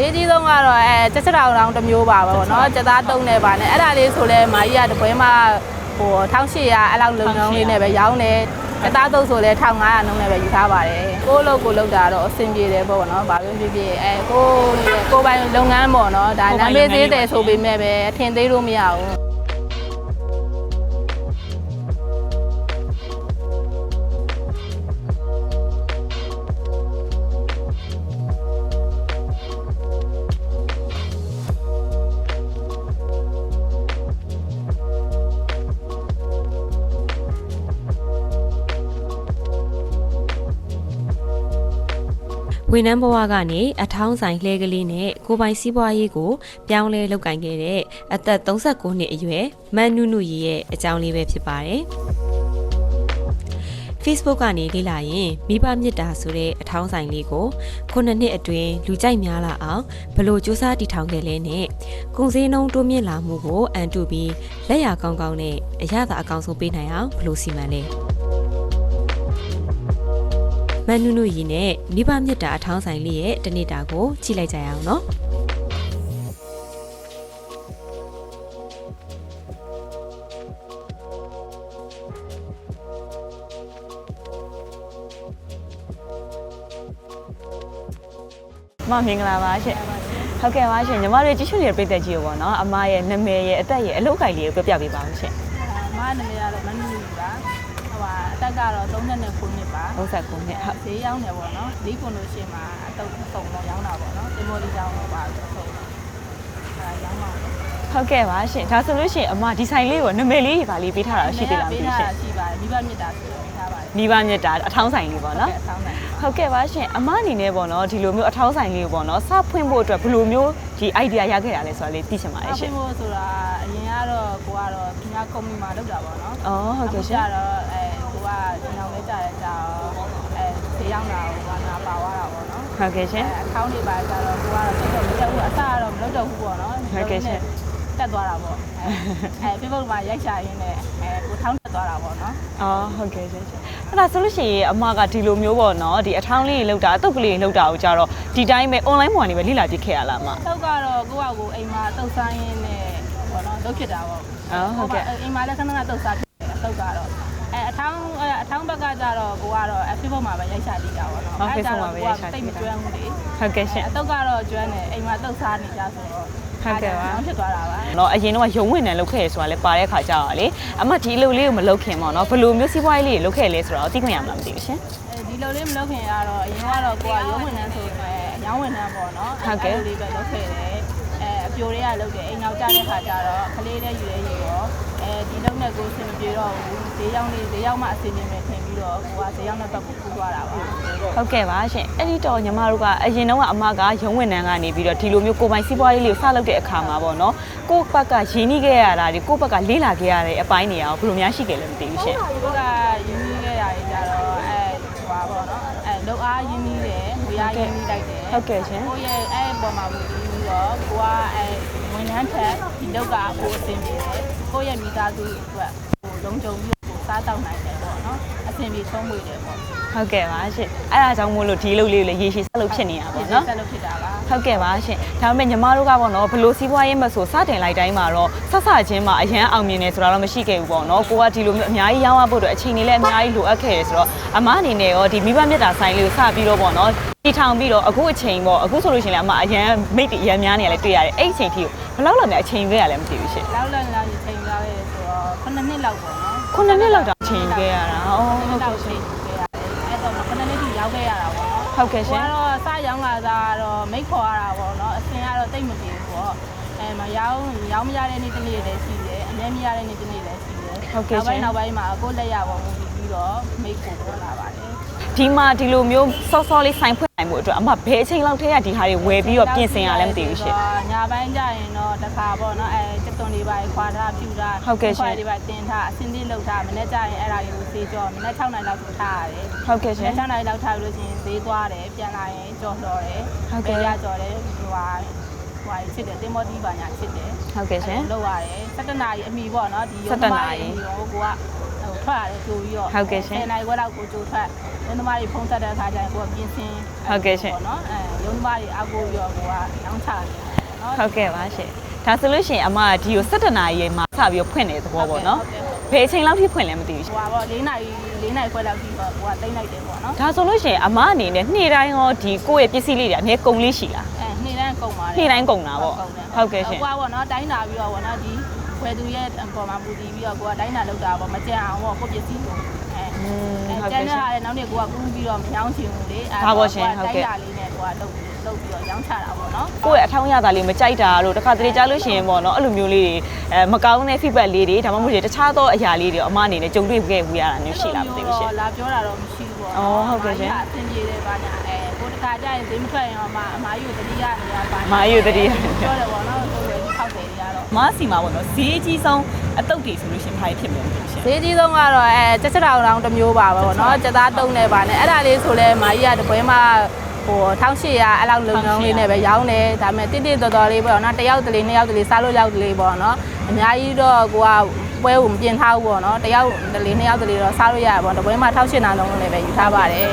ဈေးကြီးဆုံးကတော့အဲချက်ချက်တောင်တောင်တစ်မျိုးပါပဲပေါ့နော်ချက်သားတုံးနေပါနဲ့အဲ့ဒါလေးဆိုလဲမာကြီးကတပွဲမှာဟို1800အဲ့လောက်လုံငုံလေးနဲ့ပဲရောင်းတယ်ချက်သားတုံးဆိုလဲ1500နှုန်းနဲ့ပဲယူထားပါတယ်ကိုယ့်လို့ကိုယ်လောက်တာတော့အဆင်ပြေတယ်ပေါ့နော်ဘာပဲဖြစ်ဖြစ်အဲကိုယ့်ကိုယ်ပိုင်လုပ်ငန်းပေါ့နော်ဒါနာမည်သေးတယ်ဆိုပေမဲ့ပဲအထင်သေးလို့မရဘူး ဝန်ထမ်းဘဝကနေအထောင်းဆိုင်လှဲကလေးနဲ့ကိုပိုင်စီးပွားရေးကိုပြောင်းလဲလုပ်ကင်ခဲ့တဲ့အသက်39နှစ်အရွယ်မန်နုနုရီရဲ့အကြောင်းလေးပဲဖြစ်ပါတယ်။ Facebook ကနေလေ့လာရင်မိဘမြစ်တာဆိုတဲ့အထောင်းဆိုင်လေးကိုခုနှစ်နှစ်အတွင်းလူကြိုက်များလာအောင်ဘလို့စူးစမ်းတည်ထောင်ခဲ့လဲနဲ့ကုန်စည်နှုန်းတိုးမြင့်လာမှုကိုအန်တုပြီးလက်ရကောင်းကောင်းနဲ့အရသာအကောင်ဆုံးပေးနိုင်အောင်ဘလို့စီမံလဲ မန်နုနုရီနဲ့မိဘမြစ်တာအထောင်းဆိုင်လေးရဲ့တနေ့တာကိုကြည့်လိုက်ကြရအောင်နော်အမမင်္ဂလာပါရှင်ဟုတ်ကဲ့ပါရှင်ညီမတို့ကြည့်ရှုနေတဲ့ပြည်သက်ကြီးကိုပေါ့နော်အမရဲ့နာမည်ရဲ့အသက်ရဲ့အလုပ်ကိုင်လေးကိုပြောပြပေးပါဦးရှင်အမနာမည်ကတော့မနူပါဟိုပါ အသက်ကတော့39နှစ်ပါ39နှစ်ဟုတ်ဈေးရောက်နေပေါ့နော်လီကွန်လို့ရှိရင်မှာအတုပ်စုံတော့ရောင်းတာပေါ့နော်တင်မော်လီရောင်းတော့ပါဆိုတော့အဲရောင်းပါတော့ဟုတ်ကဲ့ပါရှင်ဒါဆိုလို့ရှိရင်အမဒီဆိုင်လေးကိုနာမည်လေးပါလေးပေးထားတာရှိသေးလားမသိဘူးရှင်ရှိပါတယ်မိဘမြစ်တာဆိုတော့ပေးထားပါတယ်မိဘမြတ်တာအထောင်းဆိုင်လေးပေါ့နော်အဆောင်းနိုင်ဟုတ်ကဲ့ပါရှင်အမအနေနဲ့ပေါ့နော်ဒီလိုမျိုးအထောင်းဆိုင်လေးကိုပေါ့နော်စဖွင့်ဖို့အတွက်ဘယ်လိုမျိုးဒီ idea ရခဲ့တာလဲဆိုတာလေးသိချင်ပါတယ်အရှရှင်င်မို့ဆိုတာအရင်ကတော့ကိုကတော့ဒီညာကုမ္ပဏီမှာလုပ်တာပေါ့နော်အော်ဟုတ်ကဲ့ရှင်အခုကျတော့အဲ ကိုကဒီနောက်လေးကြာတဲ့ကြာတော့အဲဈေးရောက်တာကိုကနာပါသွားတာပေါ့နော်ဟုတ်ကဲ့ရှင်အဲအကောင့်တွေပါကြတော့ကိုကတော့တော်တော်မတက်ဘူးအစကတော့မလုပ်တော့ဘူးပေါ့နော်ဟုတ်ကဲ့ရှင်တက်သွားတာပေါ့အဲ Facebook မှာရိုက်ချရင်းနဲ့အဲကိုထောင်းတက်သွားတာပေါ့နော်အော်ဟုတ်ကဲ့ရှင်ရှင်အဲ့ဒါဆိုလို့ရှိရင်အမကဒီလိုမျိုးပေါ့နော်ဒီအထောင်းလေးတွေလောက်တာအတုပ်ကလေးတွေလောက်တာကိုကြတော့ဒီတိုင်းပဲ online ပေါ်ကနေပဲလိလာပြစ်ခဲ့ရလားအမတောက်ကတော့ကိုယ့်အကိုအိမ်မှာတုတ်ဆိုင်ရင်းနဲ့ပေါ့နော်တုတ်ဖြစ်တာပေါ့အော်ဟုတ်ကဲ့အိမ်မှာလည်းခဏခဏတုတ်စားဖြစ်တယ်တုတ်ကတော့ အဲအထောင်းအဲအထောင်းဘက်ကကြတော့ကိုကတော့ Facebook မှာပဲရိုက်ချကြည့်တာပေါ့နော်တိတ်မကျွမ်းဘူးလေ ဟုတ်ကဲ့ရှင် အတုတ်ကတော့ကျွမ်းတယ်အိမ်မှာတုတ်စားနေကြဆိုတော့ဖြစ်သွားတာပါ เนาะအရင်တော့ရုံဝင်နေလောက်ခဲ့ရဆိုတာလဲပါတဲ့ခါကြတော့လေအမဒီအလုပ်လေးကိုမလုပ်ခင်ပေါ့เนาะဘယ်လိုမျိုးစီးပွားရေးလေးတွေလုပ်ခဲ့လဲဆိုတော့သိခွင့်ရမှာမသိဘူးရှင် အဲဒီလိုလေးမလုပ်ခင်ကတော့အရင်ကတော့ကိုကရုံးဝင်နှန်းဆိုတော့အယောင်းဝင်နှန်းပေါ့နော်လေးပဲလုပ်ခဲ့တယ်အဲအပြိုတွေကလုပ်တယ်အိမ်နောက်ကြတဲ့ခါကျတော့ကလေးလေးယူရဲယူရော ဒီနောက်နဲ့ကိုအဆင်မပြေတော့ဘူးဈေးရောက်နေဈေးရောက်မှအဆင်ပြေမယ်ထင်ပြီးတော့ကိုကဈေးရောက်တဲ့ဘက်ကိုကူးသွားတာပါဟုတ်ကဲ့ပါရှင်အဲ့ဒီတော့ညီမတို့ကအရင်တော့အမကရုံးဝန်ထမ်းကနေပြီးတော့ဒီလိုမျိုးကိုပိုင်စီးပွားရေးလေးကိုစလုပ်တဲ့အခါမှာပေါ့နော်ကိုယ့်ဘက်ကရင်းနှီးခဲ့ရတာတွေကိုယ့်ဘက်ကလေ့လာခဲ့ရတဲ့အပိုင်းတွေအောင်ဘယ်လိုများရှိခဲ့လဲမသိဘူးရှင်ကိုကရင်းနှီးခဲ့ရတာကြတော့အဲဟိုပါပေါ့နော်အဲလောက်အားရင်းနှီးတယ်ငွေအားရင်းနှီးလိုက်တယ်ဟုတ်ကဲ့ရှင်ကိုရဲ့အဲပုံမှာဝင်ပြီးတော့ကိုကအဲဝန်ထမ်းထက် လောက်ကကိုအဆင်ပြေတယ်ကိုရဲ့မိသားစုအတွက်ကိုလုံးကြုံပြီးကိုစားတောက်နိုင်တယ်ပေါ့နော်အဆင်ပြေဆုံးမွေတယ်ပေါ့ ဟုတ်ကဲ့ပါရှင်အဲ့ဒါကြောင့်မို့လို့ဒီလုပ်လေးကိုလည်းရေရှည်ဆက်လုပ်ဖြစ်နေတာပေါ့နော်ဆက်လုပ်ဖြစ်တာပါဟုတ်ကဲ့ပါရှင်ဒါပေမဲ့ညီမတို့ကပေါ့နော်ဘလို့စီးပွားရေးမဆိုစတင်လိုက်တိုင်းမှာတော့ဆက်ဆချင်းမှာအရန်အောင်မြင်နေဆိုတာတော့မရှိခဲ့ဘူးပေါ့နော်ကိုကဒီလိုမျိုးအများကြီးရောင်းရဖို့အတွက်အချိန်လေးလည်းအများကြီးလိုအပ်ခဲ့တယ်ဆိုတော့အမအနေနဲ့ရောဒီမိဘမြတ်တာဆိုင်လေးကိုစပြီးတော့ပေါ့နော်တီထောင်ပြီးတော့အခုအချိန်ပေါ့အခုဆိုလို့ရှိရင်လည်းအမအရန်မိတ်ရန်များနေရလဲတွေ့ရတယ်အဲ့အချိန်ထိကိုဘလောက်လောက်များအချိန်ခဲ့ရလဲမသိဘူးရှင်ဘလောက်လောက်များအချိန်ရလဲဆိုတော့9နှစ်လောက်ပေါ့နော်9နှစ်လောက်တော့အချိန်ခဲ့ရတာဟုတ်ဟုတ်ဟုတ် ဟုတ်ကဲ့ရှင်ကတော့စရောင်းလာတာတော့မိတ်ခေါ်ရတာပေါ့နော်အစင်ကတော့တိတ်မတည်ဘူးပေါ့အဲမရောင်းရောင်းမရတဲ့နေ့တစ်နေ့လည်းရှိတယ်အများမရတဲ့နေ့တစ်နေ့လည်းရှိတယ်နောက်ပိုင်းနောက်ပိုင်းမှာကိုလက်ရပေါ်မူပြီးတော့မိတ်ခေါ်ပေါ်လာပါတယ်ဒီမှာဒီလိုမျိုးစောစောလေးဆိုင်ဖွင့်နိုင်မှုအတွက်အမဘယ်အချိန်လောက်ထဲကဒီဟာတွေဝယ်ပြီးတော့ပြင်ဆင်ရလဲမသိဘူးရှင်ညာပိုင်းကျရင်တော့တခါပေါ့နော်အဲ စက်သွန်တွေပါခွာထားဖြူထားဟုတ်ကဲ့ရှင်တွေပါတင်ထားအစင်းလေးလောက်ထားမနေ့ကျရင်အဲ့ဒါတွေကိုစေးကြောမနေ့6နိုင်လောက်ဆိုထားရတယ်ဟုတ်ကဲ့မရှင် နေ့6နိုင်လောက်ထားပြီးလို့ရှိရင်ဈေးသွားတယ်ပြန်လာရင်ကြော်တော်တယ်ဟုတ်ကဲ့ ရကြော်တယ်ဟိုဟာဟိုချစ်တယ်တင်မောတီးပါညာချစ်တယ် ဟုတ်ကဲ့ရှင် လောက်ရတယ်17နာရီအမီပေါ့နော်ဒီ17နာရီဟိုကိုကဟိုထွက်ရတယ်ကြိုပြီးတော့ဟုတ်ကဲ့ရှင်10နာရီခွဲလောက်ကိုကြိုထွက်ရုံးသမားတွေဖုန်းဆက်တဲ့အခါကျရင်ကိုကပြင်ဆင်ဟုတ်ကဲ့ရှင် ပေါ့နော်အဲရုံးသမားတွေအကူပြီးတော့ကိုကရောင်းချတယ်နော်ဟုတ်ကဲ့ပါရှင် ဒါဆိုလို့ရှိရင်အမကဒီကို17နာရီမှာစပြီးတော့ဖွင့်နေတဲ့သဘောပေါ့နော်ဟုတ်ကဲ့ဟုတ်ကဲ့ဘယ်အချိန်လောက်ထိဖွင့်လဲမသိဘူးရှင်ဟိုပါပေါ့၄နာရီ၄နာရီခွဲလောက်ပြီးတော့ကိုကတိတ်လိုက်တယ်ပေါ့နော်ဒါဆိုလို့ရှိရင်အမအနေနဲ့နေ့တိုင်းရောဒီကိုယ့်ရဲ့ပစ္စည်းလေးတွေအများကုန်လေးရှိလားအဲနေ့တိုင်းကုန်ပါတယ်နေ့တိုင်းကုန်တာပေါ့ဟုတ်ကဲ့ရှင်ဟိုပါပေါ့နော်တိုင်းတာပြီးတော့ပေါ့နော်ဒီဝယ်သူရဲ့အပေါ်မှာပူတည်ပြီးတော့ကိုကတိုင်းတာလောက်တာပေါ့မကြံအောင်ပေါ့ကိုပစ္စည်းကိုအဲอืมအဲဟုတ်ကျန်ကဲ့တဲ့ရှင်ဟာလည်းနောက်နေ့ကိုကကူးပြီးတော့မရောင်းချင်ဘူးလေအဲဒါပေါ့ရှင်ဟုတ်ကဲ့တိုင်းတာလေးနဲ့ကိုကလုပ် လုပ်ပြီးတော့ရောင်းချတာပေါ့နော်ကိုယ့်ရဲ့အထောင်းရတာလေးမကြိုက်တာလို့တခါတလေကြားလို့ရှိရင်ပေါ့နော်အဲ့လိုမျိုးလေးတွေအဲမကောင်းတဲ့ feedback လေးတွေဒါမှမဟုတ်တခြားသောအရာလေးတွေအမအနေနဲ့ကြုံတွေ့ခဲ့ဘူးရတာမျိုးရှိလားမသိဘူးရှင်လာပြောတာတော့မရှိဘူးပေါ့အော်ဟုတ်ကဲ့ရှင်အဆင်ပြေတယ်ပါညာအဲကိုတခါကျရင်ဈေးမထွက်ရင်တော့မှအမားကြီးကိုတတိယနေရပါအမားကြီးကိုတတိယပြောတယ်ပေါ့နော်ကိုယ်ကိုထောက်တယ်ကြတော့မဆီမှာပေါ့နော်ဈေးအကြီးဆုံးအတုတ်တွေဆိုလို့ရှိရင်ဘာဖြစ်မလဲမသိဘူးရှင်ဈေးကြီးဆုံးကတော့အဲချက်ချက်တောင်တောင်တစ်မျိုးပါပဲပေါ့နော်ချက်သားတုံးနေပါနဲ့အဲ့ဒါလေးဆိုလဲမာကြီးကတပွဲမှာ ဟို1800အဲ့လောက်လုံလုံလေးနဲ့ပဲရောင်းတယ်ဒါပေမဲ့တိတိတော်တော်လေးပေါ့နော်တစ်ယောက်တလေနှစ်ယောက်တလေစားလို့ရောက်တလေပေါ့နော်အများကြီးတော့ကိုကပွဲကိုမပြင်ထားဘူးပေါ့နော်တစ်ယောက်တလေနှစ်ယောက်တလေတော့စားလို့ရပါပေါ့တပွဲမှာ1800လုံးနဲ့ပဲယူထားပါတယ်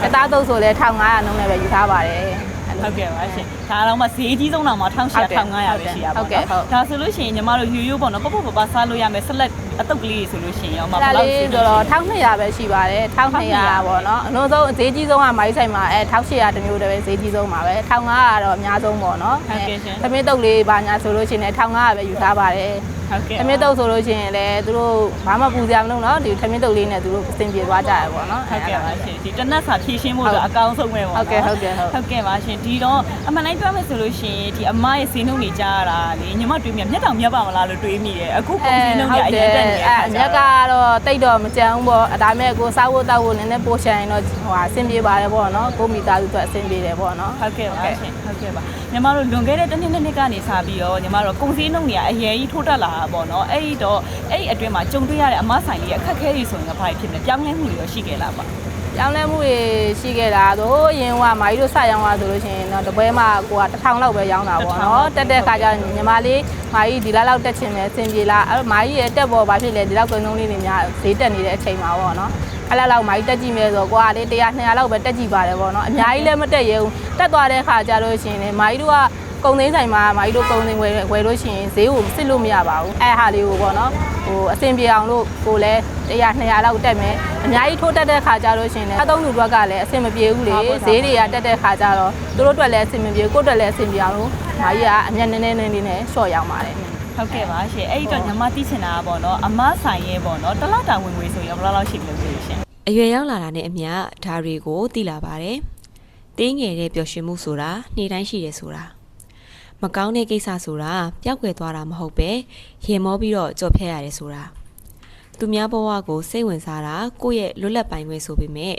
ချက်သားတုံးဆိုလဲ1500လုံးနဲ့ပဲယူထားပါတယ်အဲ့လိုဟုတ်ကဲ့ပါရှင်ဒါတော့မှဈေးကြီးဆုံးတော့မှ1800 1500ပဲရှိရပါဟုတ်ကဲ့ပေါ့ဟုတ်ဒါဆိုလို့ရှိရင်ညီမတို့ရိုးရိုးပေါ့နော်ပပပပစားလို့ရမယ်ဆက်လက်အတုတ်ကလေးဆိုလို့ရှိရင်ရောမအဲ့ဘဒါယ်လောက်လေးဈေးဆိုတော့1200ပဲရှိပါတယ်1200ပေါ့နော်အလုံးစုံဈေးကြီးဆုံးကမိုင်းဆိုင်မှာအဲ1800တမျိုးတည်းပဲဈေးကြီးဆုံးပါပဲ1500ကတော့အများဆုံးပေါ့နော်ဟုတ်ကဲ့ရှင်သမင်းတုပ်လေးပါညာဆိုလို့ရှိရင်1500ပဲယူထားပါတယ်ဟုတ်ကဲ့သမင်းတုပ်ဆိုလို့ရှိရင်လည်းသူတို့ဘာမှပူစရာမလိုနော်ဒီသမင်းတုပ်လေးနဲ့သူတို့အဆင်ပြေသွားကြရပေါ့နော်ဟုတ်ကဲ့ပါရှင်ဒီတနတ်စာဖြည့်ရှင်းဖို့ဆိုအကောင်းဆုံးပဲပေါ့ဟုတ်ကဲ့ဟုတ်ကဲ့ဟုတ်ဟုတ်ကဲ့ပါရှင်ဒီတော့အမှန်တိုင်းပြောမယ်ဆိုလို့ရှိရင်ဒီအမရဲ့ဈေးနှုန်းတွေကြားရတာလေညီမတွေးမိမျက်တောင်မြတ်ပါမလားလို့တွေးမိတယ်အခုကုန်ဈေးနှုန်းတွေအရင်တက်နေတယ်အဲအမြက်ကတော့တိတ်တော့မကြမ်းဘူးပေါ့ဒါပေမဲ့ကိုစားဖို့တောက်ဖို့နည်းနည်းပိုရှန်ရင်တော့ဟိုအဆင်ပြေပါတယ်ပေါ့နော်ကိုမိသားစုအတွက်အဆင်ပြေတယ်ပေါ့နော်ဟုတ်ကဲ့ပါရှင်ဟုတ်ကဲ့ပါညီမတို့လွန်ခဲ့တဲ့တစ်နှစ်နှစ်နှစ်ကနေစပြီးတော့ညီမတို့ကုန်စည်နှုန်းတွေကအရင်ကြီးထိုးတက်လာတာပေါ့နော်အဲ့ဒီတော့အဲ့ဒီအတွင်းမှာကြုံတွေ့ရတဲ့အမဆိုင်လေးရဲ့အခက်အခဲတွေဆိုရင်ဘာဖြစ်မလဲပြောင်းလဲမှုတွေရောရှိခဲ့လားပါ ပြောင်းလဲမှုတွေရှိခဲ့တာဆိုအရင်ကမာကြီးတို့စရောင်းသွားဆိုလို့ရှိရင်တော့တပွဲမှာကိုကတစ်ထောင်လောက်ပဲရောင်းတာပေါ့နော်တက်တဲ့ခါကျညီမလေးမာကြီးဒီလောက်လောက်တက်ချင်တယ်အဆင်ပြေလားအဲ့မာကြီးရဲ့တက်ပေါ်ဘာဖြစ်လဲဒီလောက်ကုန်းလုံးလေးတွေများဈေးတက်နေတဲ့အချိန်မှာပေါ့နော်အဲ့လောက်လောက်မာကြီးတက်ကြည့်မယ်ဆိုတော့ကိုကလေ100 200လောက်ပဲတက်ကြည့်ပါတယ်ပေါ့နော်အများကြီးလည်းမတက်ရဘူးတက်သွားတဲ့ခါကျလို့ရှိရင်လေမာကြီးတို့က ကုံသိန်းဆိုင်မှာမာကြီးတို့ကုံသိန်းဝယ်ဝယ်လို့ရှိရင်ဈေးကိုစစ်လို့မရပါဘူးအဲ့ဟာလေးကိုပေါ့နော်ဟိုအဆင်ပြေအောင်လို့ကိုလည်း100 200လောက်တက်မယ်အများကြီးထိုးတက်တဲ့ခါကျလို့ရှိရင်လည်းအသုံးသူဘက်ကလည်းအဆင်မပြေဘူးလေဈေးတွေကတက်တဲ့ခါကျတော့သူတို့အတွက်လည်းအဆင်မပြေကိုယ့်အတွက်လည်းအဆင်ပြေအောင်လို့မာကြီးကအမျက်နည်းနည်းနည်းလေးနဲ့ရှော့ရောင်းပါတယ်ဟုတ်ကဲ့ပါရှင်အဲ့ဒီတော့ညီမသိချင်တာကပေါ့နော်အမဆိုင်ရဲ့ပေါ့နော်တစ်လောက်တာဝင်ငွေဆိုရင်ဘယ်လောက်လောက်ရှိမလဲမသိဘူးရှင်အရွယ်ရောက်လာတာနဲ့အမျှဒါတွေကိုသိလာပါတယ်။တင်းငယ်တဲ့ပျော်ရွှင်မှုဆိုတာနေ့တိုင်းရှိတယ်ဆိုတာ မကောင်းတဲ့ကိစ္စဆိုတာပျောက်ကွယ်သွားတာမဟုတ်ပဲရင်မောပြီးတော့ကြော်ဖြတ်ရတယ်ဆိုတာသူများဘဝကိုစိတ်ဝင်စားတာကိုယ့်ရဲ့လွတ်လပ်ပိုင်ခွင့်ဆိုပေမဲ့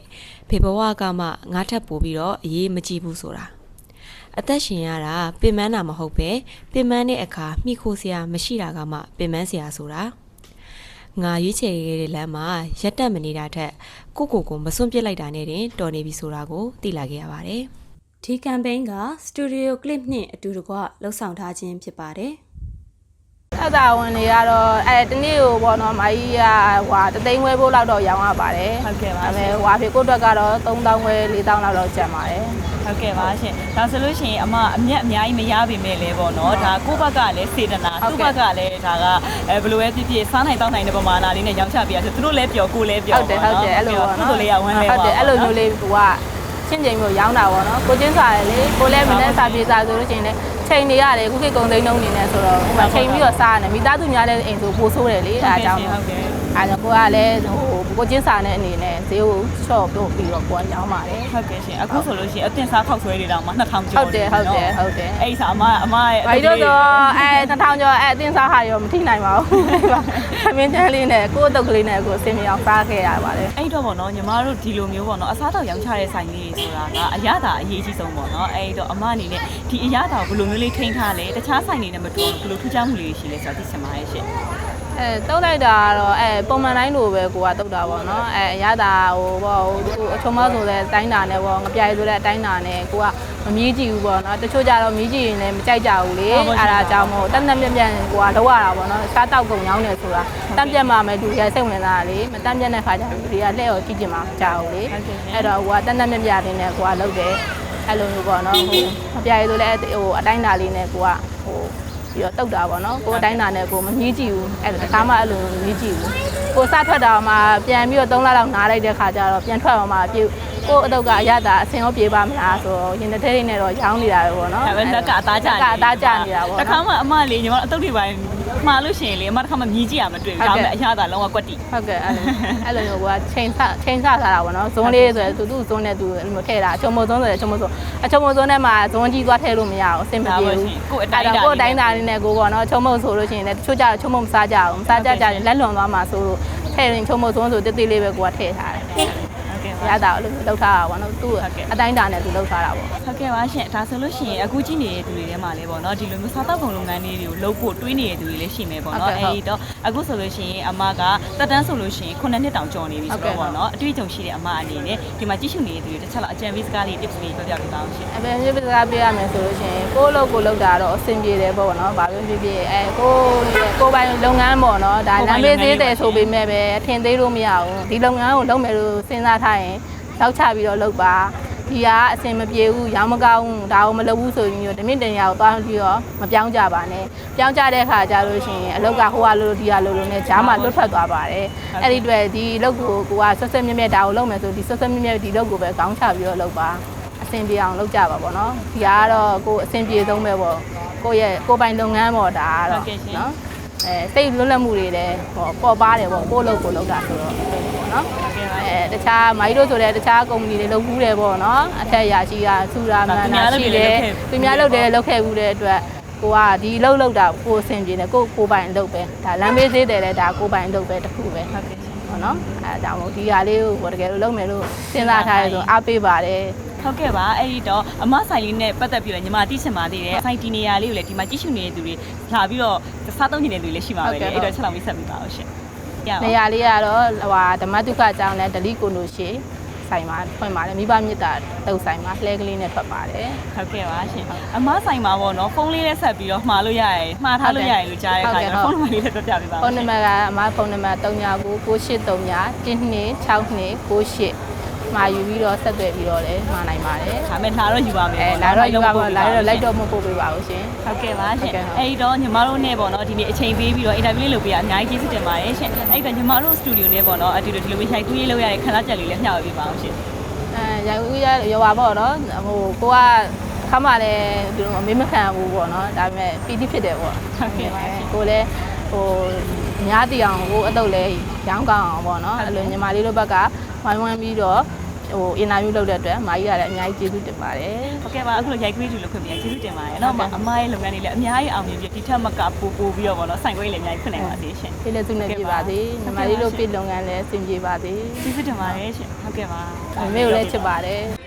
ဖေဘဝကမှငါထပ်ပို့ပြီးတော့အေးမကြည့်ဘူးဆိုတာအသက်ရှင်ရတာပင်ပန်းတာမဟုတ်ပဲပင်ပန်းတဲ့အခါမိခိုစရာမရှိတာကမှပင်ပန်းစရာဆိုတာငါရွေးချယ်ခဲ့တဲ့လမ်းမှာရက်တက်မနေတာထက်ကိုကိုကိုမစွန့်ပစ်လိုက်တာနဲ့တင်တော်နေပြီဆိုတာကိုသိလာခဲ့ရပါတယ်။ ဒီကမ်ပိန်းကစတူဒီယိုကလစ်နှင့်အတူတကွလှုပ်ဆောင်ထားခြင်းဖြစ်ပါတယ်အဲ့ဒါဝင်နေရတော့အဲတနေ့ကိုပေါ့နော်မာကြီးကဟွာတသိန်းဝဲဖို့လောက်တော့ရောင်းရပါတယ်ဟုတ်ကဲ့ပါဒါပေရှင်မဲ့ဟွာဖေကိုအတွက်ကတော့3000ဝဲ4000လောက်တော့ကျန်ပါတယ်ဟုတ်ကဲ့ပါရှင်ဒါဆိုလို့ရှိရင်အမအမျက်အများကြီးမရပါမယ်လေပေါ့နော်ဒါကိုယ့်ဘက်ကလည်းစေတနာဟုတ်သူ့ကဲ့ဘက်ကလည်းဒါကအဲဘယ်လိုပဲဖြစ်ဖြစ်စားနိုင်တောင်းနိုင်တဲ့ပမာဏလေးနဲ့ရောင်းချပြရဆိုသူတို့လည်းပျော်ကိုယ်လည်းပျော်ဟုတ်တယ်ဟုတ်တယ်အဲ့လိုပေါ့နော်ကိုယ်လေးကဝမ်းလဲဟုတ်တယ်ပါအဲ့လိုမျိုးလေးဟိုက ချင်းချင်းမျိုးရောင်းတာပေါ့နော်ကိုချင်းစားရလေကိုလည်းမနေ့စားပြေစားဆိုလို့ရှိရင်လည်းချိန်နေရတယ်ခုခေတ်ကုန်သိန်းနှုန်းနေနေဆိုတော့ဟိုမှာချိန်ပြီးတော့စားရတယ်မိသားစုများတဲ့အိမ်ဆိုပိုဆိုးတယ်လေအားကြောင့်ဟုတ်ကဲ့အားကြောင့်ကိုကလည်းဟို ကိုချင်းစားတဲ့အနေနဲ့ဈေးကိုချော့ပြုတ်ပြီးတော့ကိုကရောင်းပါတယ်ဟုတ်ကဲ့ရှင်အခုဆိုလို့ရှိရင်အတင်စားခောက်ဆွဲတွေတောင်မှ2000ကျော်ဟုတ်တယ်ဟုတ်တယ်ဟုတ်တယ်အဲ့ဒီစားအမအမရဲ့ဘာလို့တော့အဲ2000ကျော်အဲအတင်းစားဟာရောမထိနိုင်ပါဘူးခမင်းချမ်းလေးနဲ့ကိုယ့်အတုပ်ကလေးနဲ့ကိုယ်အစင်မြောင်စားခဲ့ရပါတယ်အဲ့တော့ပေါ့နော်ညီမတို့ဒီလိုမျိုးပေါ့နော်အစားတော့ရောင်းချတဲ့ဆိုင်လေးတွေဆိုတာကအရသာအရေးကြီးဆုံးပေါ့နော်အဲ့တော့အမအနေနဲ့ဒီအရသာကိုဘယ်လိုမျိုးလေးထိန်းထားလဲတခြားဆိုင်တွေနဲ့မတူဘယ်လိုထူးခြားမှုလေးရှိလဲဆိုတာသိချင်ပါတယ်ရှင် အဲတုတ်လိုက်တာကတော့အဲပုံမှန်တိုင်းလိုပဲကိုကတုတ်တာပေါ့နော်အဲအရသာဟိုပေါ့ဟိုအချုံမဆိုတဲ့အတိုင်းတာနဲ့ပေါ့ငပြိုင်ဆိုတဲ့အတိုင်းတာနဲ့ကိုကမမြည်ကြည့်ဘူးပေါ့နော်တချို့ကြတော့မြည်ကြည့်ရင်လည်းမကြိုက်ကြဘူးလေအဲဒါကြောင့်မို့တက်တက်မြက်မြက်ကိုကလောက်ရတာပေါ့နော်စားတောက်ကုန်ရောင်းနေဆိုတာတက်ပြက်မှမယ်လူရစိတ်ဝင်စားတာလေမတက်ပြက်တဲ့ခါကျလူတွေကလက်ရောကြည့်ကြမှာမကြောက်ဘူးလေအဲ့တော့ကိုကတက်တက်မြက်မြက်လေးနဲ့ကိုကလောက်တယ်အဲ့လိုမျိုးပေါ့နော်ဟိုမပြိုင်ဆိုလည်းဟိုအတိုင်းတာလေးနဲ့ကိုကဟို ပြီးတော့တုတ်တာပေါ့နော်ကိုယ်အတိုင်းတာနဲ့ကိုမမြည်ကြည့်ဘူးအဲ့ဒါတခါမှအဲ့လိုမမြည်ကြည့်ဘူးကိုစထွက်တာမှပြန်ပြီးတော့3လလောက်နားလိုက်တဲ့ခါကျတော့ပြန်ထွက်အောင်မှပြုတ်ကိုယ်အတုတ်ကအရသာအစင်ရောပြေပါမလားဆိုတော့ရင်တစ်ထည့်နဲ့တော့ရောင်းနေတာပဲပေါ့နော်ဒါပဲလက်ကအသားကျလက်ကအသားကျနေတာပေါ့တခါမှအမလေးညီမအတုတ်တွေပိုင်း မှားလို့ရှိရင်လေအမတစ်ခါမှမြည်ကြည့်ရမတွေ့ဘူးဒါပေမဲ့အရသာလုံးဝကွက်တိဟုတ်ကဲ့အဲ့လိုအဲ့လိုမျိုးကချိန်ဆချိန်ဆထားတာပေါ့နော်ဇွန်းလေးဆိုရင်သူသူ့ဇွန်းနဲ့သူအဲ့လိုမျိုးထည့်တာအချုံမဇွန်းဆိုရင်အချုံမဇွန်းအချုံမဇွန်းနဲ့မှဇွန်းကြီးသွားထည့်လို့မရဘူးအဆင်မပြေဘူးကိုယ်အတိုင်းတာကိုယ်အတိုင်းတာလေးနဲ့ကိုပေါ့နော်ချုံမုံဆိုလို့ရှိရင်လည်းတချို့ကြတော့ချုံမုံမစားကြဘူးမစားကြကြရင်လက်လွန်သွားမှာဆိုလို့ထည့်ရင်ချုံမုံဇွန်းဆိုတိတိလေးပဲကိုကထည့်ထားတယ်ဟုတ်ကဲ့ပါ ရတာအဲ့လိုလောက်ထားတာပေါ့နော်သူ့အတိုင်းတာနဲ့သူလောက်ထားတာပေါ့ဟုတ်ကဲ့ပါရှင်ဒါဆိုလို့ရှိရင်အခုကြည့်နေတဲ့သူတွေထဲမှာလည်းပေါ့နော်ဒီလိုမျိုးစားတောက်ကုန်လုပ်ငန်းလေးတွေကိုလုပ်ဖို့တွေးနေတဲ့သူတွေလည်းရှိမယ်ပေါ့နော်အဲဒီတော့အခုဆိုလို့ရှိရင်အမကတက်တန်းဆိုလို့ရှိရင်9နှစ်တောင်ကျော်နေပြီဆိုတော့ပေါ့နော်အတွေ့အကြုံရှိတဲ့အမအနေနဲ့ဒီမှာကြည့်ရှုနေတဲ့သူတွေတစ်ချက်လောက်အကြံပေးစကားလေး tips လေးပြောပြပေးပါအောင်ရှင်အပြင်ပြပစကားပြရမယ်ဆိုလို့ရှိရင်ကိုယ့်လုပ်ကိုလုပ်တာတော့အဆင်ပြေတယ်ပေါ့နော်ဘာပဲဖြစ်ဖြစ်အဲကိုယ့်ကိုယ်ပိုင်လုပ်ငန်းပေါ့နော်ဒါလမ်းမေးသေးတယ်ဆိုပေမဲ့ပဲအထင်သေးလို့မရဘူးဒီလုပ်ငန်းကိုလုပ်မယ်လို့စဉ်းစားထားရင် ရောက်ချပြီးတော့လုပ်ပါဒီကအဆင်မပြေဘူးရောင်းမကောင်းဘူးဒါကိုမလုပ်ဘူးဆိုရင်တော့တမင်တင်ရကိုသွားပြီးတော့မပြောင်းကြပါနဲ့ပြောင်းကြတဲ့ခါကျလို့ရှိရင်အလုပ်ကဟိုကလိုလိုဒီကလိုလိုနဲ့ဂျားမှလွတ်ထွက်သွားပါတယ်အဲ့ဒီအတွက်ဒီအလုပ်ကိုကိုကဆွတ်ဆွတ်မြဲမြဲဒါကိုလုပ်မယ်ဆိုဒီဆွတ်ဆွတ်မြဲမြဲဒီလုပ်ကိုပဲကောင်းချပြီးတော့လုပ်ပါအဆင်ပြေအောင်လုပ်ကြပါပေါ့နော်ဒီကတော့ကိုယ်အဆင်ပြေဆုံးပဲပေါ့ကိုယ့်ရဲ့ကိုယ်ပိုင်လုပ်ငန်းပေါ့ဒါကတော့နော် အဲစိတ်လွတ်လပ်မှုတွေလည်းဟောပေါ်ပါတယ်ပေါ့ကိုယ့်လုပ်ကိုယ်လုပ်တာဆိုတော့ပေါ့နော်ဟုတ်ကဲ့ပါအဲတခြားမိုင်းတို့ဆိုတဲ့တခြားကုမ္ပဏီတွေလုပ်ဘူးတယ်ပေါ့နော်အထက်ရာရှိကစူရာမန်နာရှိတယ်သူများလုပ်တယ်လုပ်ခဲ့ဘူးတဲ့အတွက်ကိုကဒီလုပ်လုပ်တာကိုအဆင်ပြေတယ်ကိုကိုပိုင်လုပ်ပဲဒါလမ်းမေးသေးတယ်လေဒါကိုပိုင်လုပ်ပဲတခုပဲဟုတ်ကဲ့ရှင်ပေါ့နော်အဲဒါကြောင့်မို့ဒီဟာလေးကိုတကယ်လို့လုပ်မယ်လို့စဉ်းစားထားရဆိုအားပေးပါတယ် ဟုတ်ကဲ့ပါအဲ့ဒီတော့အမဆိုင်လေးနဲ့ပတ်သက်ပြီးတော့ညီမသိချင်ပါသေးတယ်ဆိုင်တီနေရာလေးကိုလည်းဒီမှာကြည့်ရှုနေတဲ့သူတွေလာပြီးတော့စားသုံးနေတဲ့သူတွေလည်းရှိပါပဲလေအဲ့တော့ချက်လောက်ပြီးဆက်ပြီးပါအောင်ရှင်ရပါနေရာလေးကတော့ဟိုဟာဓမ္မတုခအကြောင်းနဲ့ဒလိကိုနိုရှိဆိုင်မှာဖွင့်ပါတယ်မိဘမြစ်တာတုပ်ဆိုင်မှာလှဲကလေးနဲ့ထွက်ပါတယ်ဟုတ်ကဲ့ပါရှင်အမဆိုင်မှာပေါ့နော်ဖုန်းလေးနဲ့ဆက်ပြီးတော့မှားလို့ရရယ်မှားထားလို့ရရယ်လို့ကြားတဲ့အခါကျတော့ဖုန်းနံပါတ်လေးလည်းပြောပြပေးပါဖုန်းနံပါတ်ကအမဖုန်းနံပါတ်39963268 မှာယူပြီးတော့ဆက်သွယ်ပြီးတော့လည်းမှာနိုင်ပါတယ်ဒါမဲ့လာတော့ယူပါမယ်အဲလာတော့ယူပါပါလာတော့လိုက်တော့မပို့ပေးပါဘူးရှင်ဟုတ်ကဲ့ပါရှင်ဟုတ်ကဲ့ပါအဲ့ဒီတော့ညီမတို့နဲ့ပေါ့နော်ဒီနေ့အချိန်ပေးပြီးတော့အင်တာဗျူးလေးလုပ်ပေးရအများကြီးကျေးဇူးတင်ပါတယ်ရှင်အဲ့ဒီတော့ညီမတို့စတူဒီယိုနဲ့ပေါ့နော်အတူတူဒီလိုမျိုးရိုက်ကူးရေးလုပ်ရတဲ့ခဏချက်လေးလည်းမျှဝေပေးပါအောင်ရှင်အဲရိုက်ဦးရရောပါပေါ့နော်ဟိုကိုကခါမှလည်းဒီလိုအမေးမခံဘူးပေါ့နော်ဒါပေမဲ့ပီတိဖြစ်တယ်ပေါ့ဟုတ်ကဲ့ပါရှင်ကိုလည်းဟိုညားတီအောင်ကိုအတုပ်လဲရောင်းကောင်းအောင်ပေါ့နော်အဲ့လိုညီမလေးတို့ဘက်ကဝိုင်းဝန်းပြီးတော့ ဟိုအင်တာဗျူးလုပ်တဲ့အတွက်မာကြီးကလည်းအများကြီးကျေးဇူးတင်ပါတယ်ဟုတ်ကဲ့ပါအခုလိုရိုက်ခွေးတူလို့ခွင့်ပေးကျေးဇူးတင်ပါတယ်နော်အမရဲ့လုပ်ငန်းတွေလည်းအများကြီးအောင်မြင်ပြီးဒီထက်မကပိုပိုပြီးတော့ဗောနော်ဆိုင်ခွေးလည်းအများကြီးဖွင့်နိုင်ပါသေးရှင်ကျေးလက်စုနဲ့ပြပါသေးညီမလေးတို့ပြည့်လုပ်ငန်းလည်းအဆင်ပြေပါသေးကျေးဇူးတင်ပါတယ်ရှင်ဟုတ်ကဲ့ပါမေကိုလည်းချစ်ပါတယ်